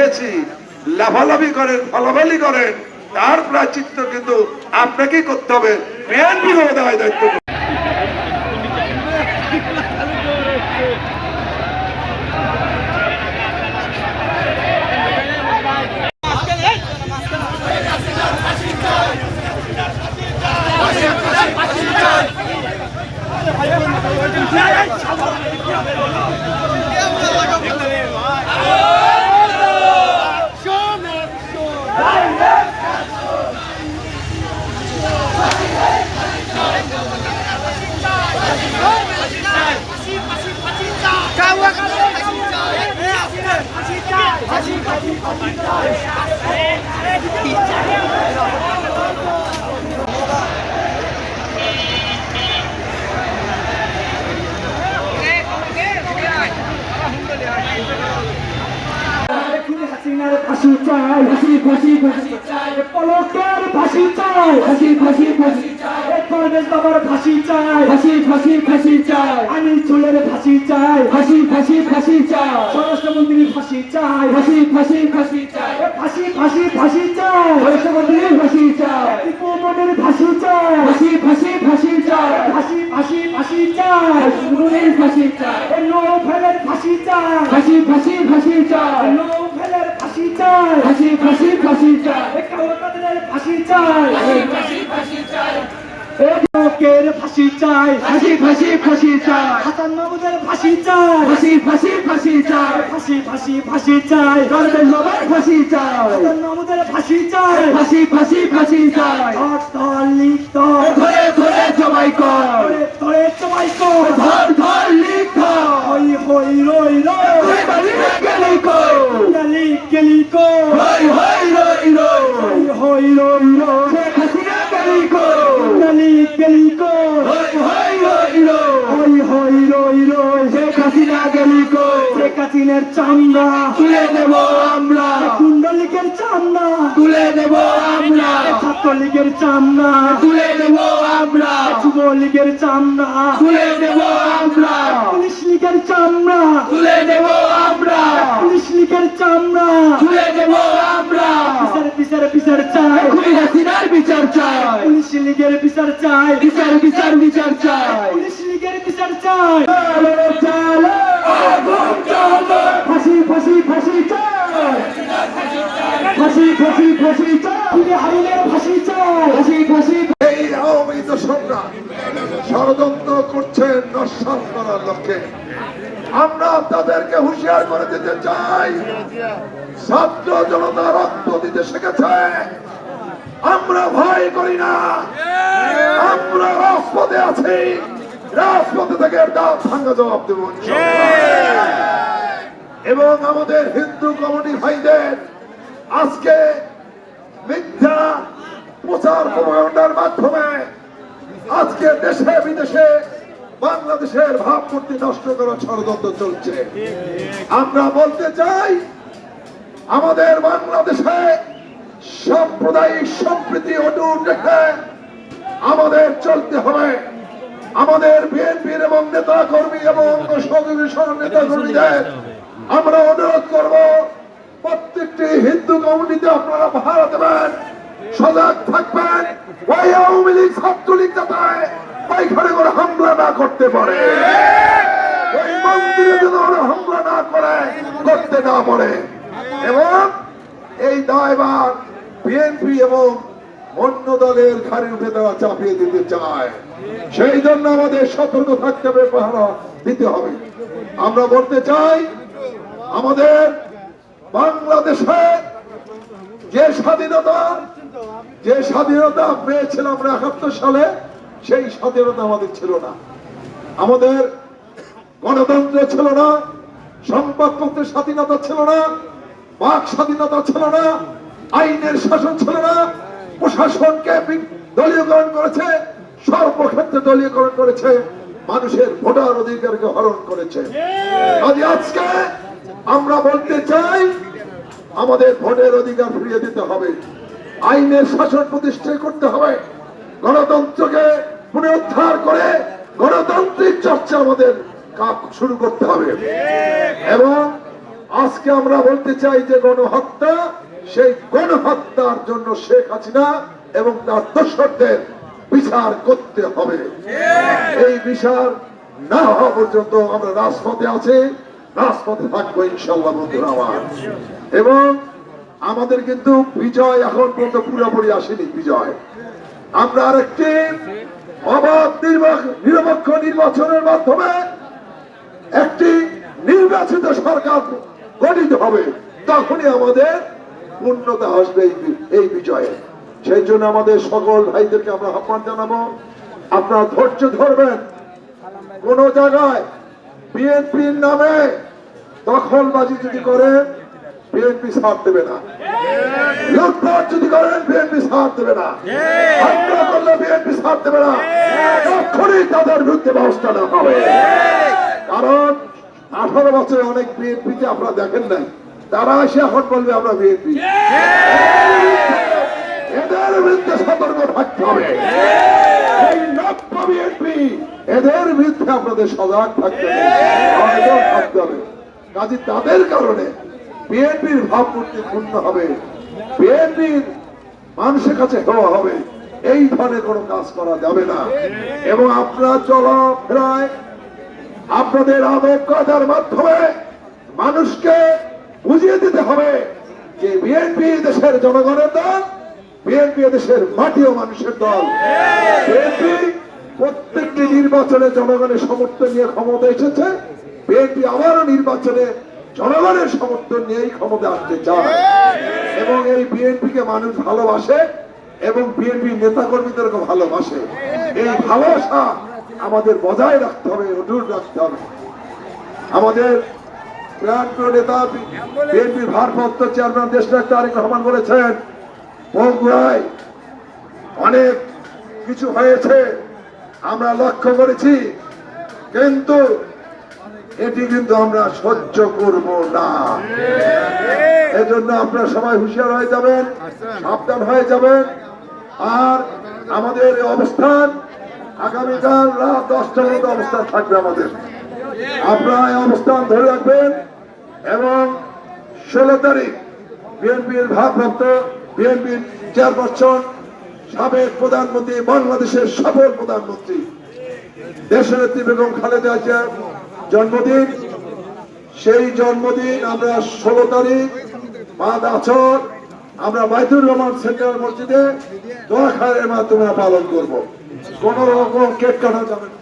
মধ্যে লাভালাভি করেন ফলাফালি করেন তার প্রাচিত্য কিন্তু আপনাকেই করতে হবে। হয় দায়িত্ব Congratulations. হাসিনার ফাঁসি চাই হাসি ফাঁসি ফাঁসি চাই পলকের ফাঁসি চাই হাসি ফাঁসি ফাঁসি চাই কর্নেল বাবার ফাঁসি চাই হাসি ফাঁসি ফাঁসি চাই আনিল চুলের ফাঁসি চাই হাসি ফাঁসি ফাঁসি চাই স্বরাষ্ট্রমন্ত্রীর ফাঁসি চাই হাসি ফাঁসি ফাঁসি চাই ফাঁসি ফাঁসি ফাঁসি চাই স্বরাষ্ট্রমন্ত্রীর ফাঁসি চাই টিপু ফাঁসি চাই হাসি ফাঁসি ফাঁসি চাই ফাঁসি ফাঁসি ফাঁসি চাই সুরের ফাঁসি চাই নো ফেলের ফাঁসি চাই হাসি ফাঁসি ফাঁসি চাই নো ফাঁসি চাই হাসি ফাঁসি ফাঁসি চাই কাউকাদের ফাঁসি চাই হাসি ফাঁসি ফাঁসি চাই লোকের ফাঁসি চাই ফাঁসি ফাঁসি ফাঁসি চাই হাসান মাহমুদের ফাঁসি চাই ফাঁসি ফাঁসি ফাঁসি চাই ফাঁসি ফাঁসি ফাঁসি চাই রঞ্জন বাবার ফাঁসি চাই হাসান মাহমুদের ফাঁসি চাই ফাঁসি ফাঁসি ফাঁসি চাই ধর ধর ধরে ধরে জমাই কর ধরে ধরে জমাই কর ধর ধর লিখ হই হই রই রই চামড়া তুলে দেব কুণ্ডলিকের চামড়া। তুলে দেব আমরা। ছাত্রলীগের চামড়া। তুলে দেব আমরা। যুবলীগের চামড়া। তুলে দেব আমরা। পুলিশ লীগের চামড়া। তুলে দেব আমরা। পুলিশ লীগের চামড়া। তুলে দেব আমরা। বিচার বিচার বিচার চাই। খুবই হাসিনার বিচার চাই। পুলিশ লীগের বিচার চাই। বিচার বিচার বিচার চাই। পুলিশ লীগের বিচার চাই। চলো আগুন চলো ফাঁসি ফাঁসি ফাঁসি চাই ফাঁসি ফাঁসি ফাঁসি চাই হারিনের ফাঁসি চাই ফাঁসি ফাঁসি এই আওয়ামী দোষকরা ষড়যন্ত্র করছেন নস্বাত করার লক্ষ্যে। আমরা তাদেরকে হুঁশিয়ার করে দিতে চাই। ছাত্র জনতা রক্ত দিতে শিখেছে। আমরা ভয় করি না। আমরা রাজপথে আছি। রাজপথে থেকে দাঁত ভাঙ্গা জবাব দেব এবং আমাদের হিন্দু কমিটি ভাইদের আজকে মিথ্যা প্রচার প্রপাগান্ডার মাধ্যমে আজকে দেশে বিদেশে বাংলাদেশের ভাবমূর্তি নষ্ট করার ষড়যন্ত্র চলছে। আমরা বলতে চাই আমাদের বাংলাদেশে সাম্প্রদায়িক সম্প্রীতি অটুট রেখে আমাদের চলতে হবে। আমাদের বিএনপির এবং নেতা কর্মী এবং সহযোগী নেতা কর্মীদের আমরা অনুরোধ করব প্রত্যেকটি হিন্দু কমিউনিটিতে আপনারা ভাড়া দেবেন সজাগ থাকবেন, ওই আওয়ামী লীগ ছাত্রলীগ যাতে পাইখানে করে হামলা না করতে পারে। ওই মন্দিরে যেন ওরা হামলা না করে, করতে না পারে। এবং এই দায়বার বিএনপি এবং অন্য দলের ঘাড়ে উঠে দেওয়া চাপিয়ে দিতে চায়। সেই জন্য আমাদের সতর্ক থাকতে হবে, পাহারা দিতে হবে। আমরা বলতে চাই, আমাদের বাংলাদেশে যে স্বাধীনতা যে স্বাধীনতা পেয়েছিলাম আমরা একাত্তর সালে সেই স্বাধীনতা আমাদের ছিল না। আমাদের গণতন্ত্র ছিল না সংবাদপত্রের স্বাধীনতা ছিল না বাক স্বাধীনতা ছিল না আইনের শাসন ছিল না প্রশাসনকে দলীয়করণ করেছে সর্বক্ষেত্রে দলীয়করণ করেছে মানুষের ভোটার অধিকারকে হরণ করেছে। আজ আজকে আমরা বলতে চাই আমাদের ভোটের অধিকার ফিরিয়ে দিতে হবে। আইনের শাসন প্রতিষ্ঠা করতে হবে। গণতন্ত্রকে পুনরুদ্ধার করে গণতান্ত্রিক চর্চা আমাদের কাজ শুরু করতে হবে। এবং আজকে আমরা বলতে চাই যে গণহত্যা সেই গণহত্যার জন্য শেখ হাসিনা এবং তার দর্শকদের বিচার করতে হবে। এই বিচার না হওয়া পর্যন্ত আমরা রাজপথে আছি। রাজপথে থাকব ইনশাল্লাহ বন্ধুরা আমার। এবং আমাদের কিন্তু বিজয় এখন পর্যন্ত পুরোপুরি আসেনি, বিজয়। আমরা আরেকটি অবাধ নিরপেক্ষ নির্বাচনের মাধ্যমে একটি নির্বাচিত সরকার গঠিত হবে। তখনই আমাদের পূর্ণতা আসবে এই বিজয়ে। সেই জন্য আমাদের সকল ভাইদেরকে আমরা আহ্বান জানাব, আপনারা ধৈর্য ধরবেন। কোন জায়গায় বিএনপির নামে দখলবাজি যদি করেন, বিএনপি ছাড় দেবে না। লুটপাট যদি বিএনপি ছাড় দেবে না। করলে বিএনপি ছাড় দেবে না। তখনই তাদের বিরুদ্ধে ব্যবস্থা হবে। কারণ আঠারো বছরে অনেক বিএনপিতে আপনারা দেখেন নাই। তারা এসে এখন বলবে আমরা বিএনপি। এদের বিরুদ্ধে সতর্ক থাকতে হবে। এই বিএনপি এদের বিরুদ্ধে আপনাদের সজাগ থাকতে হবে। থাকতে হবে। কাজে তাদের কারণে বিএনপির ভাবমূর্তি পূর্ণ হবে। বিএনপির মানুষের কাছে হওয়া হবে। এই ধরনের কোনো কাজ করা যাবে না। এবং আপনারা চলাফেরায় আপনাদের আদবকাতার মাধ্যমে মানুষকে বুঝিয়ে দিতে হবে যে বিএনপি দেশের জনগণের দল, বিএনপি দেশের মাটি ও মানুষের দল। বিএনপি প্রত্যেকটি নির্বাচনে জনগণের সমর্থন নিয়ে ক্ষমতা এসেছে। বিএনপি আবারও নির্বাচনে জনগণের সমর্থন নিয়েই ক্ষমতা আসতে চায়। এবং এই বিএনপিকে মানুষ ভালোবাসে এবং বিএনপি নেতা কর্মীদেরকে ভালোবাসে। এই ভালোবাসা আমাদের বজায় রাখতে হবে অটুট রাখতে হবে। আমাদের নেতা, বিএনপির ভারপ্রাপ্ত চেয়ারম্যান দেশনাথ তারেক রহমান বলেছেন অনেক কিছু হয়েছে। আমরা লক্ষ্য করেছি, কিন্তু এটি কিন্তু আমরা সহ্য করব না। এজন্য আপনারা সবাই হুঁশিয়ার হয়ে যাবেন, সাবধান হয়ে যাবেন। আর আমাদের অবস্থান আগামীকাল রাত দশটার মতো অবস্থান থাকবে আমাদের। আপনারা এই অবস্থান ধরে রাখবেন এবং ষোলো তারিখ বিএনপির ভারপ্রাপ্ত বিএনপির চেয়ারপারসন সাবেক প্রধানমন্ত্রী, বাংলাদেশের সফল প্রধানমন্ত্রী। দেশনেত্রী বেগম খালেদা জিয়ার জন্মদিন। সেই জন্মদিন আমরা ষোলো তারিখ পাঁচ আছর, আমরা বাইতুর রহমান সেন্ট্রাল মসজিদে দোয়া খায়ের মাধ্যমে পালন করব। কোন রকম কেক কাটা যাবে না।